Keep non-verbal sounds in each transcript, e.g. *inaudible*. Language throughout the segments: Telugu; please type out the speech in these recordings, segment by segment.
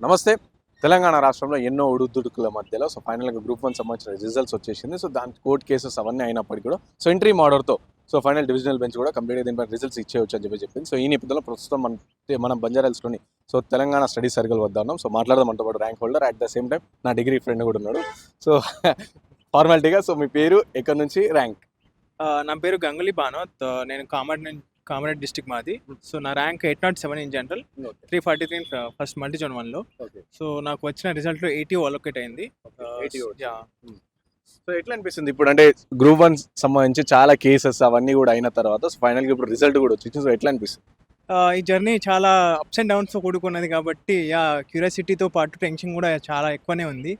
నమస్తే. తెలంగాణ రాష్ట్రంలో ఎన్నో ఉడుదుడుకుల మధ్యలో సో ఫైనల్గా గ్రూప్ వన్ సంబంధించిన రిజల్ట్స్ వచ్చేసింది. సో దాని కోర్ట్ కేసెస్ అవన్నీ అయినప్పటికీ కూడా సో ఎంట్రీ మోడర్తో సో ఫైనల్ డివిజనల్ బెంచ్ కూడా కంప్లీట్గా దీనిపై రిజల్ట్స్ ఇచ్చేయచ్చు అని చెప్పి చెప్పింది. సో ఈ నేపథ్యంలో ప్రస్తుతం మన మనం బంజారాల్స్లోని సో తెలంగాణ స్టడీ సర్కిల్ వద్ద ఉన్నాం. సో మాట్లాడదాం మనతో పాటు rank holder at the same time నా డిగ్రీ ఫ్రెండ్ కూడా ఉన్నాడు. సో *laughs* ఫార్మాలిటీగా సో మీ పేరు ఎక్కడి నుంచి? ర్యాంక్ నా పేరు గంగులీ భానోత్ నేను కామారెడ్డి నుంచి కామారెడ్డి డిస్టిక్ మాది. సో నా rank eight not seven in general. Three forty three first multi zone వన్లో సో నాకు వచ్చిన రిజల్ట్లో ఎయిటీ అలొకేట్ అయింది. యా. సో ఎట్లా అనిపిస్తుంది? ఇప్పుడు అంటే గ్రూప్ వన్ సంబంధించి చాలా కేసెస్ అవన్నీ కూడా అయిన తర్వాత సో ఫైనల్గా ఇప్పుడు రిజల్ట్ కూడా వచ్చింది. సో ఎట్లా అనిపిస్తుంది? ఈ జర్నీ చాలా అప్స్ అండ్ డౌన్స్తో కూడుకున్నది కాబట్టి యా క్యూరియాసిటీతో పాటు టెన్షన్ కూడా చాలా ఎక్కువనే ఉంది.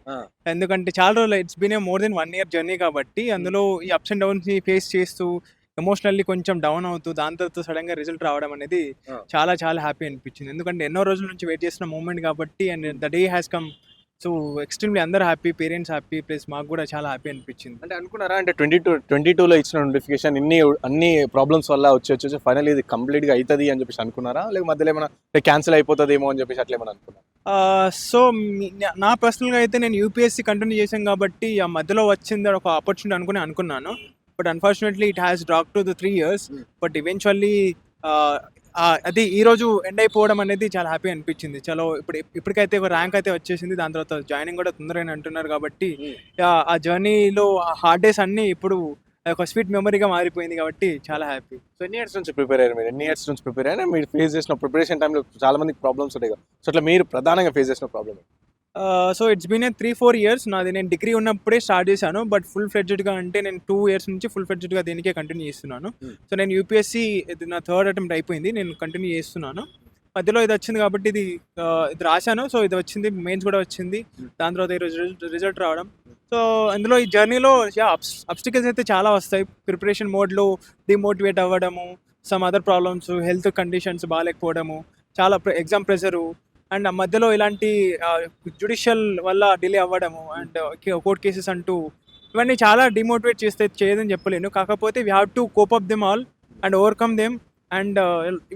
ఎందుకంటే చాలా రోజులు it's been a more than one year journey కాబట్టి అందులో ఈ అప్స్ అండ్ డౌన్స్ని ఫేస్ చేస్తూ ఎమోషనల్లీ కొంచెం డౌన్ అవుతూ దాని తర్వాత సడన్గా రిజల్ట్ రావడం అనేది. చాలా చాలా హ్యాపీ అనిపించింది. ఎందుకంటే ఎన్నో రోజుల నుంచి వెయిట్ చేసిన మూమెంట్ కాబట్టి and the day has come so extremely అందరు హ్యాపీ పేరెంట్స్ హ్యాపీ ప్లస్ మాకు కూడా చాలా హ్యాపీ అనిపించింది. అంటే అనుకున్నారా? అంటే ట్వంటీ టూ ట్వంటీ టూలో ఇచ్చిన నోటిఫికేషన్ ఇన్ని అన్ని ప్రాబ్లమ్స్ వల్ల వచ్చి వచ్చి వచ్చి ఫైనల్ ఇది కంప్లీట్గా అవుతుంది అని చెప్పేసి అనుకున్నారా? లేక మధ్యలో ఏమైనా క్యాన్సిల్ అయిపోతుందేమో అని చెప్పేసి అట్లా ఏమైనా అనుకున్నారా? సో నా పర్సనల్గా అయితే నేను యూపీఎస్సీ కంటిన్యూ చేశాను కాబట్టి ఆ మధ్యలో వచ్చింది ఒక ఆపర్చునిటీ అనుకుని అనుకున్నాను. But unfortunately it has drop to the three years Hmm. But eventually అది ఈ రోజు ఎండ్ అయిపోవడం అనేది చాలా హ్యాపీ అనిపించింది. చలో ఇప్పుడు ఇప్పటికైతే ఒక ర్యాంక్ అయితే వచ్చేసింది. దాని తర్వాత జాయినింగ్ కూడా తొందరగా అంటున్నారు కాబట్టి ఆ- ఆ జర్నీలో ఆ హార్డ్ డేస్ అన్నీ ఇప్పుడు ఒక స్వీట్ మెమరీగా మారిపోయింది కాబట్టి చాలా హ్యాపీ సో ఎన్ని ఇయర్స్ నుంచి ప్రిపేర్ అయ్యారు మీరు? ఎన్ని ఇయర్స్ నుంచి ప్రిపేర్ అయినా మీరు ఫేస్ చేసిన ప్రిపరేషన్ టైంలో చాలా మందికి ప్రాబ్లమ్స్ ఉంటాయి కదా. సో అట్లా మీరు ప్రధానంగా ఫేస్ చేసిన problem so it's been a three four years నాది నేను డిగ్రీ ఉన్నప్పుడే స్టార్ట్ చేశాను బట్ ఫుల్ ఫ్లెడ్జెడ్గా అంటే నేను టూ ఇయర్స్ నుంచి ఫుల్ ఫ్లెడ్జెడ్గా దీనికే కంటిన్యూ చేస్తున్నాను. Hmm. సో నేను యూపీఎస్సీ ఇది నా థర్డ్ అటెంప్ట్ అయిపోయింది నేను కంటిన్యూ చేస్తున్నాను. మధ్యలో ఇది వచ్చింది కాబట్టి ఇది ఇది రాశాను. సో ఇది వచ్చింది మెయిన్స్ కూడా వచ్చింది. Hmm. దాని తర్వాత ఈ రిజల్ట్ రిజల్ట్ రావడం. సో అందులో ఈ జర్నీలో అబ్స్టికల్స్ అయితే చాలా వస్తాయి. ప్రిపరేషన్ మోడ్లో డిమోటివేట్ అవ్వడము some other problems health conditions బాగాలేకపోవడము చాలా ఎగ్జామ్ ప్రెషరు అండ్ ఆ మధ్యలో ఇలాంటి జుడిషియల్ వల్ల డిలే అవ్వడము అండ్ కోర్ట్ కేసెస్ అంటూ ఇవన్నీ చాలా డిమోటివేట్ చేస్తే చేయదని చెప్పలేను. కాకపోతే we have to cope up them all and overcome them and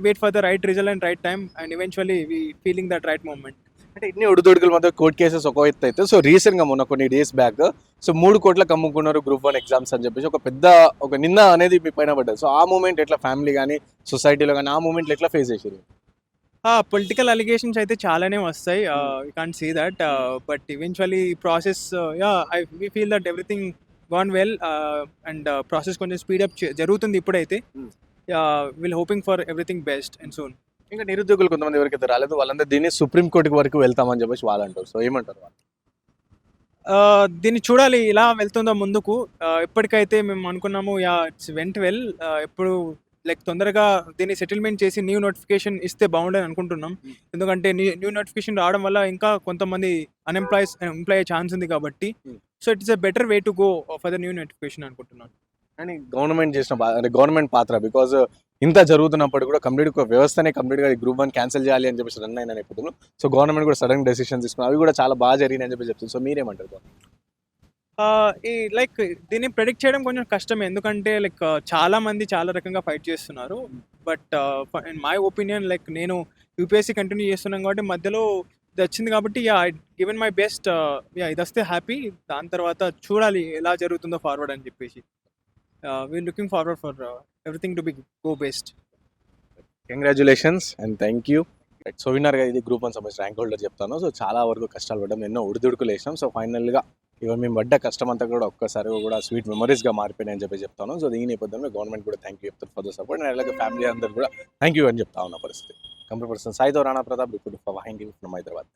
wait for the right result and right time and eventually we feeling that right moment అంటే ఇన్ని ఉడుదొడుకుల మధ్య కోర్ట్ కేసెస్ ఒక ఎత్తు అయితే సో రీసెంట్గా మొన్న కొన్ని డేస్ బ్యాక్ సో మూడు కోట్లకు అమ్ముకున్నారు గ్రూప్ వన్ ఎగ్జామ్స్ అని చెప్పేసి ఒక పెద్ద ఒక నిన్న అనేది మీ పైన పడ్డది. సో ఆ మూమెంట్ ఎట్లా ఫ్యామిలీ కానీ సొసైటీలో కానీ ఆ మూమెంట్ ఎట్లా ఫేస్ చేసారు పొలిటికల్ అలిగేషన్స్ అయితే చాలానే వస్తాయి. You can't see that but eventually process yeah I we feel that everything gone well and process కొంచెం స్పీడప్ జరుగుతుంది ఇప్పుడైతే. Will hoping for everything best and soon ఇంకా నిరుద్యోగులు కొంతమంది ఎవరికైతే రాలేదు వాళ్ళందరూ దీన్ని సుప్రీం కోర్టు వరకు వెళ్తామని చెప్పేసి వాళ్ళు అంటారు. సో ఏమంటారు వాళ్ళు? దీన్ని చూడాలి ఇలా వెళ్తుందో ముందుకు. ఇప్పటికైతే మేము అనుకున్నాము యా ఇట్స్ వెంట్ వెల్ ఎప్పుడు లైక్ తొందరగా దీన్ని సెటిల్మెంట్ చేసి న్యూ నోటిఫికేషన్ ఇస్తే బాగుండని అనుకుంటున్నాం. Hmm. ఎందుకంటే న్యూ నోటిఫికేషన్ రావడం వల్ల ఇంకా కొంతమంది అన్ఎంప్లాయీస్ ఎంప్లాయ్ అయ్యే ఛాన్స్ ఉంది కాబట్టి. So it's a better way to go for the new notification అనుకుంటున్నాను అని గవర్నమెంట్ చేసిన గవర్నమెంట్ పాత్ర బికాజ్ ఇంత జరుగుతున్నప్పుడు కూడా కంప్లీట్ ఒక వ్యవస్థనే కంప్లీట్గా గ్రూప్ వన్ క్యాన్సిల్ చేయాలి అని చెప్పేసి రన్ అయిన నేపథ్యంలో సో గవర్నమెంట్ కూడా సడన్ డెసిషన్ తీసుకున్నారు. అవి కూడా చాలా బాగా జరిగినాయి అని చెప్పి చెప్తుంది. సో మీరేమంటారు? Uh, ఈ లైక్ దీన్ని ప్రెడిక్ట్ చేయడం కొంచెం కష్టమే. ఎందుకంటే లైక్ చాలా మంది చాలా రకంగా ఫైట్ చేస్తున్నారు. But in my opinion like నేను యూపీఎస్సీ కంటిన్యూ చేస్తున్నాను కాబట్టి మధ్యలో ఇది వచ్చింది కాబట్టి yeah given my best yeah ఇది వస్తే హ్యాపీ దాని తర్వాత చూడాలి ఎలా జరుగుతుందో ఫార్వర్డ్ అని చెప్పేసి. We looking forward for everything to be go best congratulations and thank you so winner ఇది గ్రూప్ వన్ సంబంధించి ర్యాంక్ హోల్డర్ చెప్తాను. సో చాలా వరకు కష్టాలు పడ్డాం. ఎన్నో ఉడిదుడుకులు వేసినాం. సో ఫైనల్గా ఇక మేము పడ్డ కష్టం అంతా కూడా ఒక్కసారి కూడా స్వీట్ మెమరీస్గా మారిపోయినాయి అని చెప్పి చెప్తాను. సో ఈ నేపథ్యంలో గవర్నమెంట్ కూడా థ్యాంక్ యూ చెప్తారు ఫర్ ద సపోర్ట్ అండ్ అలాగే ఫ్యామిలీ అందరూ కూడా థ్యాంక్ యూ అని చెప్తా ఉన్న పరిస్థితి. కంప్యూటర్ పర్సన్ సాయితో రాణా ప్రతాప్ ఇప్పుడు వాహింగ్ ఫ్రమ్ హైదరాబాద్.